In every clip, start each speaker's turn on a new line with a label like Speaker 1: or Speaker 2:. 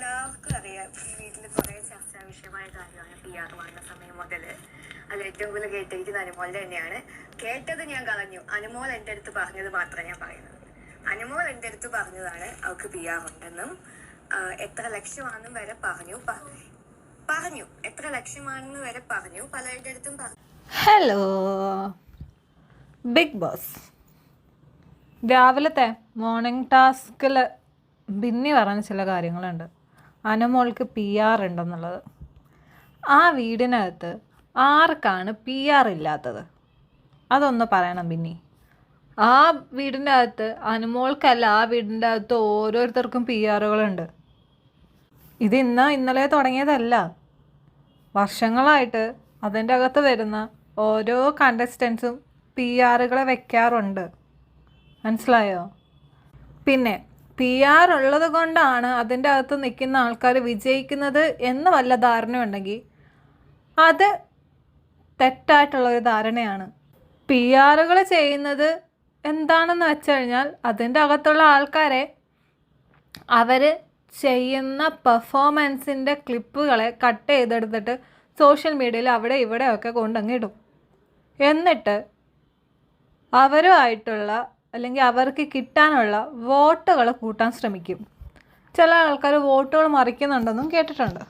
Speaker 1: എല്ലാവർക്കും അറിയാം. ഈ വീട്ടിൽ കുറെ ചർച്ചാ വിഷയമായ കാര്യമാണ് പി ആർ വന്ന സമയം മുതൽ അത് ഏറ്റവും കൂടുതൽ കേട്ടിരിക്കുന്ന അനുമോളുടെ തന്നെയാണ്. കേട്ടത് ഞാൻ കളഞ്ഞു. അനുമോൾ എന്റെ അടുത്ത് പറഞ്ഞത് മാത്രമേ ഞാൻ പറയുന്നത്. അനുമോൾ എന്റെ അടുത്ത് പറഞ്ഞതാണ് അവൾക്ക് പി ആർ ഉണ്ടെന്നും എത്ര ലക്ഷമാണെന്നും വരെ പറഞ്ഞു. പറഞ്ഞു. എത്ര ലക്ഷമാണെന്ന് വരെ പറഞ്ഞു. പലരുടെ അടുത്തും പറഞ്ഞു
Speaker 2: ഹലോ ബിഗ് ബോസ് രാവിലത്തെ മോർണിംഗ് ടാസ്കിൽ ബിന്നി പറഞ്ഞ ചില കാര്യങ്ങളുണ്ട്. അനുമോൾക്ക് പി ആർ ഉണ്ടെന്നുള്ളത്. ആ വീടിനകത്ത് ആർക്കാണ് പി ആർ ഇല്ലാത്തത്? അതൊന്ന് പറയണം പിന്നെ ആ വീടിന്റെ അകത്ത് അനുമോൾക്കല്ല ആ വീടിന്റെ അകത്ത് ഓരോരുത്തർക്കും പി ആറുകളുണ്ട് ഇത് ഇന്ന് ഇന്നലെ തുടങ്ങിയതല്ല. വർഷങ്ങളായിട്ട് അതിന്റെ അകത്ത് വരുന്ന ഓരോ കണ്ടസ്റ്റൻസും പി ആറുകളെ വെക്കാറുണ്ട്. മനസ്സിലായോ? പിന്നെ പി ആർ ഉള്ളത് കൊണ്ടാണ് അതിന്റെ അകത്ത് നിൽക്കുന്ന ആൾക്കാർ വിജയിക്കുന്നത് എന്ന് വല്ല ധാരണയുണ്ടെങ്കിൽ അത് തെറ്റായിട്ടുള്ളൊരു ധാരണയാണ്. പി ആറുകൾ ചെയ്യുന്നത് എന്താണെന്ന് വെച്ച് കഴിഞ്ഞാൽ അതിന്റെ അകത്തുള്ള ആൾക്കാരെ അവർ ചെയ്യുന്ന പെർഫോമൻസിന്റെ ക്ലിപ്പുകളെ കട്ട് ചെയ്തെടുത്തിട്ട് സോഷ്യൽ മീഡിയയിൽ അവിടെ ഇവിടെയൊക്കെ കൊണ്ടങ്ങിടും എന്നിട്ട് അവരുമായിട്ടുള്ള അല്ലെങ്കിൽ അവർക്ക് കിട്ടാനുള്ള വോട്ടുകൾ കൂട്ടാൻ ശ്രമിക്കും. ചില ആൾക്കാർ വോട്ടുകൾ മറിക്കുന്നുണ്ടെന്നും കേട്ടിട്ടുണ്ട്.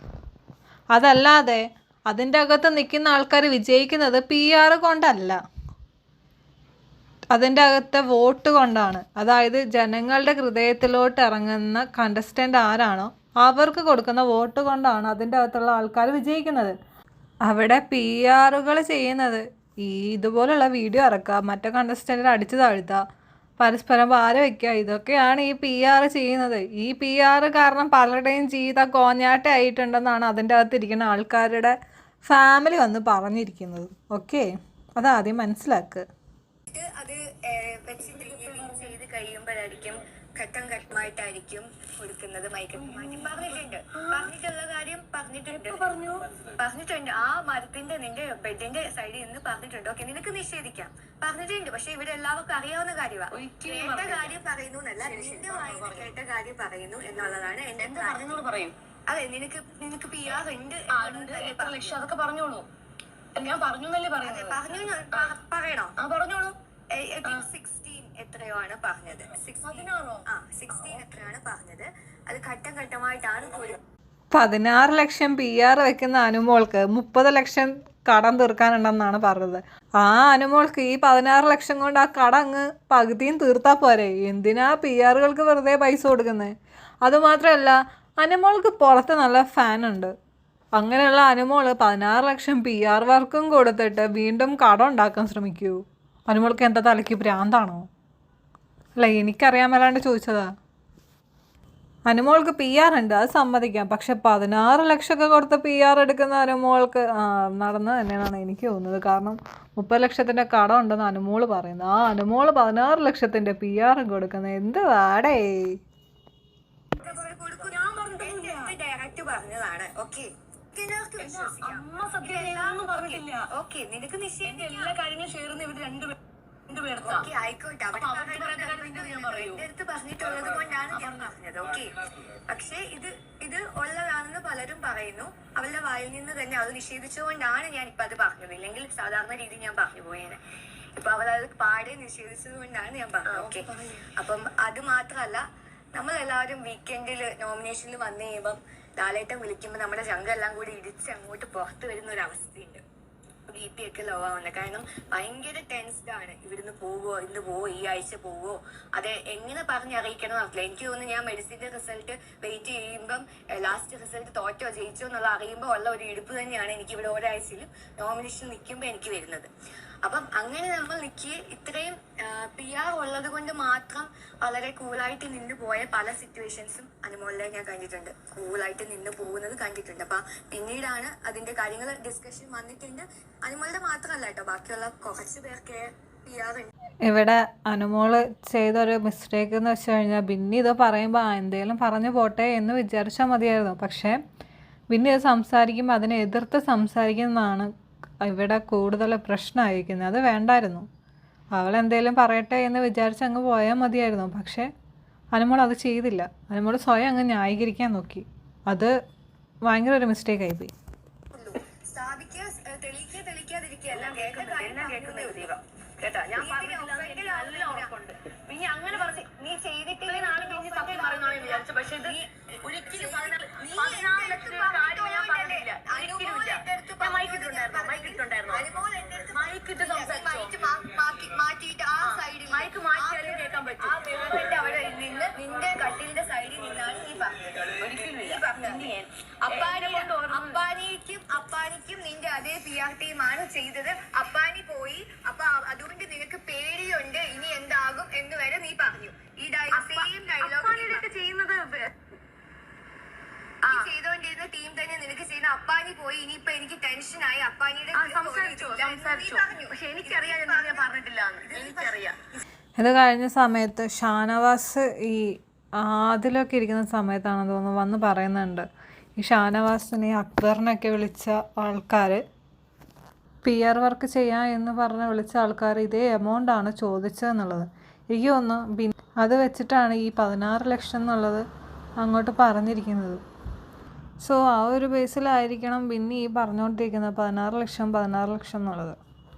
Speaker 2: അതല്ലാതെ അതിന്റെ അകത്ത് നിൽക്കുന്ന ആൾക്കാർ വിജയിക്കുന്നത് പി ആർ കൊണ്ടല്ല. അതിന്റെ അകത്തെ വോട്ട് കൊണ്ടാണ്. അതായത് ജനങ്ങളുടെ ഹൃദയത്തിലോട്ട് ഇറങ്ങുന്ന കണ്ടസ്റ്റന്റ് ആരാണോ അവർക്ക് കൊടുക്കുന്ന വോട്ട് കൊണ്ടാണ് അതിന്റെ അകത്തുള്ള ആൾക്കാർ വിജയിക്കുന്നത്. അവിടെ പി ആറുകൾ ചെയ്യുന്നത് ഈ ഇതുപോലുള്ള വീഡിയോ ഇറക്കുക മറ്റേ കണ്ടസ്റ്റന്റിനെ അടിച്ചു താഴ്ത്തുക പരസ്പരം ഭാര വയ്ക്കുക ഇതൊക്കെയാണ് ഈ പി ആർ ചെയ്യുന്നത്. ഈ പി ആർ കാരണം പലരുടെയും ജീവിതം കോഞ്ഞാട്ടായിട്ടുണ്ടെന്നാണ് അതിന്റെ അകത്തിരിക്കുന്ന ആൾക്കാരുടെ ഫാമിലി വന്ന് പറഞ്ഞിരിക്കുന്നത്. ഓക്കെ അതാദ്യം മനസ്സിലാക്കുക
Speaker 1: അത് ഘട്ടം ഘട്ടമായിട്ടായിരിക്കും കൊടുക്കുന്നത് മൈക്ക് മാറ്റി. പറഞ്ഞിട്ടുണ്ട്. പറഞ്ഞിട്ടുള്ള കാര്യം പറഞ്ഞിട്ടുണ്ട്. പറഞ്ഞു. പറഞ്ഞിട്ടുണ്ട്. ആ മരത്തിന്റെ നിന്റെ ബെഡിന്റെ സൈഡിൽ നിന്ന് പറഞ്ഞിട്ടുണ്ട്. ഓക്കെ നിനക്ക് നിഷേധിക്കാം. പറഞ്ഞിട്ടുണ്ട്. പക്ഷെ ഇവിടെ എല്ലാവർക്കും അറിയാവുന്ന കാര്യമാണ് കേട്ട കാര്യം പറയുന്നു എന്നല്ല നിന്റെ വായിന്ന് കേട്ട കാര്യം പറയുന്നു എന്നുള്ളതാണ് എന്റെ അതെ നിനക്ക് നിനക്ക് പി ആർ ഉണ്ട്
Speaker 3: ലക്ഷം? അതൊക്കെ പറഞ്ഞോളൂ. ഞാൻ പറഞ്ഞു എന്നല്ലേ പറയുന്നത്?
Speaker 1: പറഞ്ഞു പറയണോ?
Speaker 3: പറഞ്ഞോളൂ.
Speaker 1: സിക്സ്റ്റീൻ എത്രയോ ആണ് പറഞ്ഞത് ആ സിക്സ്റ്റീൻ എത്രയാണ് പറഞ്ഞത്? അത് ഘട്ടം ഘട്ടമായിട്ടാണ്
Speaker 2: പതിനാറ് ലക്ഷം പി ആർ വെക്കുന്ന അനുമോൾക്ക് മുപ്പത് ലക്ഷം കടം തീർക്കാനുണ്ടെന്നാണ് പറഞ്ഞത്. ആ അനുമോൾക്ക് ഈ പതിനാറ് ലക്ഷം കൊണ്ട് ആ കട അങ്ങ് പകുതിയും തീർത്താൽ പോരെ. എന്തിനാ പി ആറുകൾക്ക് വെറുതെ പൈസ കൊടുക്കുന്നത് അതുമാത്രമല്ല അനുമോൾക്ക് പുറത്ത് നല്ല ഫാൻ ഉണ്ട്. അങ്ങനെയുള്ള അനുമോൾ പതിനാറ് ലക്ഷം പി ആർ വർക്കും കൊടുത്തിട്ട് വീണ്ടും കടം ഉണ്ടാക്കാൻ ശ്രമിക്കൂ. അനുമോൾക്ക് എന്താ തലയ്ക്ക് ഭ്രാന്താണോ? അല്ല എനിക്കറിയാൻ മേലാണ്ട് ചോദിച്ചതാ. അനുമോൾക്ക് പി ആർ ഉണ്ട് അത് സമ്മതിക്കാം. പക്ഷെ പതിനാറ് ലക്ഷമൊക്കെ കൊടുത്ത് പി ആർ എടുക്കുന്ന അനുമോൾക്ക് ആ, നടന്നത് തന്നെയാണ് എനിക്ക് തോന്നുന്നത്. കാരണം മുപ്പത് ലക്ഷത്തിന്റെ കടം ഉണ്ടെന്ന് അനുമോൾ പറയുന്നത് ആ അനുമോൾ പതിനാറ് ലക്ഷത്തിന്റെ പി ആർ കൊടുക്കുന്നത് എന്ത് വാടേ?
Speaker 1: ഡയറക്റ്റ് പറഞ്ഞതാണ്. ഓക്കെ.
Speaker 3: അമ്മ സത്യം ഒന്നും പറഞ്ഞിട്ടില്ല.
Speaker 1: ഓക്കെ നിനക്ക് നിശ്ചയം
Speaker 3: എല്ലാ കാര്യങ്ങളും ഷെയർ ചെയ്യുന്ന രണ്ടുപേരും.
Speaker 1: ഓക്കെ ആയിക്കോട്ടെ. അടുത്ത് പറഞ്ഞിട്ടുള്ളത് കൊണ്ടാണ് ഞാൻ പറഞ്ഞത്. ഓക്കെ. പക്ഷെ ഇത് ഇത് ഉള്ളതാണെന്ന് പലരും പറയുന്നു. അവളുടെ വായിൽ നിന്ന് തന്നെ അത് നിഷേധിച്ചുകൊണ്ടാണ് ഞാൻ ഇപ്പൊ അത് പറഞ്ഞത്. ഇല്ലെങ്കിൽ സാധാരണ രീതി ഞാൻ പറഞ്ഞു പോയേനെ. ഇപ്പൊ അവൾ അത് പാടെ നിഷേധിച്ചത് കൊണ്ടാണ് ഞാൻ പറഞ്ഞത്. ഓക്കെ. അപ്പം അത് മാത്രമല്ല നമ്മൾ എല്ലാവരും വീക്കെൻഡിൽ നോമിനേഷനിൽ വന്നു കഴിയുമ്പം ലാലേട്ടം വിളിക്കുമ്പോൾ നമ്മുടെ ചങ്കെല്ലാം കൂടി ഇടിച്ച് അങ്ങോട്ട് പുറത്ത് വരുന്ന ഒരു അവസ്ഥയുണ്ട്. ബി പി ഒക്കെ ലോ ആവുന്നത് കാരണം ഭയങ്കര ടെൻസ്ഡ് ആണ് ഇവിടുന്ന് പോവോ ഇന്ന് പോവോ ഈ ആഴ്ച പോവോ. അത് എങ്ങനെ പറഞ്ഞ് അറിയിക്കണം എന്നറിയില്ല എനിക്ക് തോന്നുന്നു ഞാൻ മെഡിസിന്റെ റിസൾട്ട് വെയിറ്റ് ചെയ്യുമ്പം ലാസ്റ്റ് റിസൾട്ട് തോറ്റോ ജയിച്ചോ എന്നുള്ള അറിയുമ്പോൾ ഉള്ള ഒരു ഇടുപ്പ് തന്നെയാണ് എനിക്ക് ഇവിടെ ഒരാഴ്ചയിലും നോമിനേഷൻ നിൽക്കുമ്പോൾ എനിക്ക് വരുന്നത്. അപ്പം അങ്ങനെ നമ്മൾ നിൽക്കി ഇത്രയും പി ആർ ഉള്ളത് കൊണ്ട് മാത്രം വളരെ കൂളായിട്ട് നിന്ന് പോയ പല സിറ്റുവേഷൻസും അനുമോളിലെ ഞാൻ കണ്ടിട്ടുണ്ട്. കൂളായിട്ട് നിന്ന് പോകുന്നത് കണ്ടിട്ടുണ്ട്. അപ്പൊ പിന്നീടാണ് അതിന്റെ കാര്യങ്ങൾ ഡിസ്കഷൻ വന്നിട്ടുണ്ട്. അനുമോളുടെ മാത്രമല്ല കേട്ടോ ബാക്കിയുള്ള കുറച്ച് പേർക്ക് പി ആർ ഉണ്ട്.
Speaker 2: ഇവിടെ അനുമോൾ ചെയ്തൊരു മിസ്റ്റേക്ക് എന്ന് വെച്ച് കഴിഞ്ഞാൽ ബിന്നി ഇത് പറയുമ്പോൾ ആ എന്തേലും പറഞ്ഞു പോട്ടെ എന്ന് വിചാരിച്ചാൽ മതിയായിരുന്നു. പക്ഷേ ബിന്നി ഇത് സംസാരിക്കുമ്പോൾ അതിനെ എതിർത്ത് സംസാരിക്കുന്നതാണ് ഇവിടെ കൂടുതൽ പ്രശ്നമായിരിക്കുന്നത് അത് വേണ്ടായിരുന്നു. അവൾ എന്തേലും പറയട്ടെ എന്ന് വിചാരിച്ച് അങ്ങ് പോയാൽ മതിയായിരുന്നു. പക്ഷേ അനുമോൾ അത് ചെയ്തില്ല. അനുമോൾ സ്വയം അങ്ങ് ന്യായീകരിക്കാൻ നോക്കി. അത് ഭയങ്കര ഒരു മിസ്റ്റേക്ക് ആയിപ്പോയി
Speaker 1: സ്ഥാപിക്കുക അപ്പാനിക്കും അപ്പാനിക്കും നിന്റെ അതേ പി ആർ ടീമാണ് ചെയ്തത്. അപ്പാനി പോയി. അപ്പൊ അതുകൊണ്ട് നിനക്ക് പേടിയുണ്ട്. ഇനി എന്താകും എന്ന് വരെ നീ പറഞ്ഞു. ഈ സെയിം ഡയലോഗ്
Speaker 3: ചെയ്യുന്നത്
Speaker 1: ചെയ്തോണ്ടിരുന്ന ടീം തന്നെ നിനക്ക് ചെയ്യുന്ന അപ്പാനി പോയി. ഇനിയിപ്പൊ എനിക്ക് ടെൻഷനായി അപ്പാനിയുടെ
Speaker 3: സംസാരിച്ചു സംസാരിച്ചു. പക്ഷെ എനിക്കറിയാം എന്ന് ഞാൻ പറഞ്ഞിട്ടില്ല എനിക്കറിയാം.
Speaker 2: ഇത് കഴിഞ്ഞ സമയത്ത് ഷാനവാസ് ഈ ആദിലൊക്കെ ഇരിക്കുന്ന സമയത്താണെന്ന് തോന്നുന്നു വന്ന് പറയുന്നുണ്ട്. ഈ ഷാനവാസിനെ അക്ബറിനൊക്കെ വിളിച്ച ആൾക്കാർ പി ആർ വർക്ക് ചെയ്യാം എന്ന് പറഞ്ഞ് വിളിച്ച ആൾക്കാർ ഇതേ എമൗണ്ട് ആണ് ചോദിച്ചതെന്നുള്ളത്. എനിക്ക് തോന്നുന്നു ബിൻ അത് വെച്ചിട്ടാണ് ഈ പതിനാറ് ലക്ഷം എന്നുള്ളത് അങ്ങോട്ട് പറഞ്ഞിരിക്കുന്നത്. സോ ആ ഒരു ബേസിലായിരിക്കണം പിന്നെ ഈ പറഞ്ഞുകൊണ്ടിരിക്കുന്നത് പതിനാറ് ലക്ഷം പതിനാറ് ലക്ഷം എന്നുള്ളത്.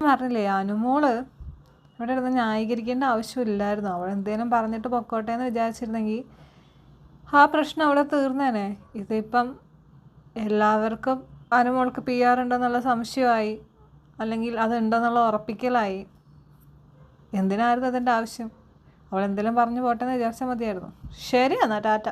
Speaker 2: പറഞ്ഞില്ലേ അനുമോൾ ഇവിടെ ഇരുന്ന് ന്യായീകരിക്കേണ്ട ആവശ്യമില്ലായിരുന്നു. അവൾ എന്തേലും പറഞ്ഞിട്ട് പൊക്കോട്ടെ എന്ന് വിചാരിച്ചിരുന്നെങ്കിൽ ആ പ്രശ്നം അവിടെ തീർന്നേനെ. ഇതിപ്പം എല്ലാവർക്കും അനുമോൾക്ക് പി ആർ ഉണ്ടെന്നുള്ള സംശയമായി. അല്ലെങ്കിൽ അതുണ്ടെന്നുള്ള ഉറപ്പിക്കലായി. എന്തിനായിരുന്നു അതിന്റെ ആവശ്യം? അവൾ എന്തെങ്കിലും പറഞ്ഞു പോട്ടെ എന്ന് വിചാരിച്ചാൽ മതിയായിരുന്നു. ശരി എന്നാൽ ടാറ്റ.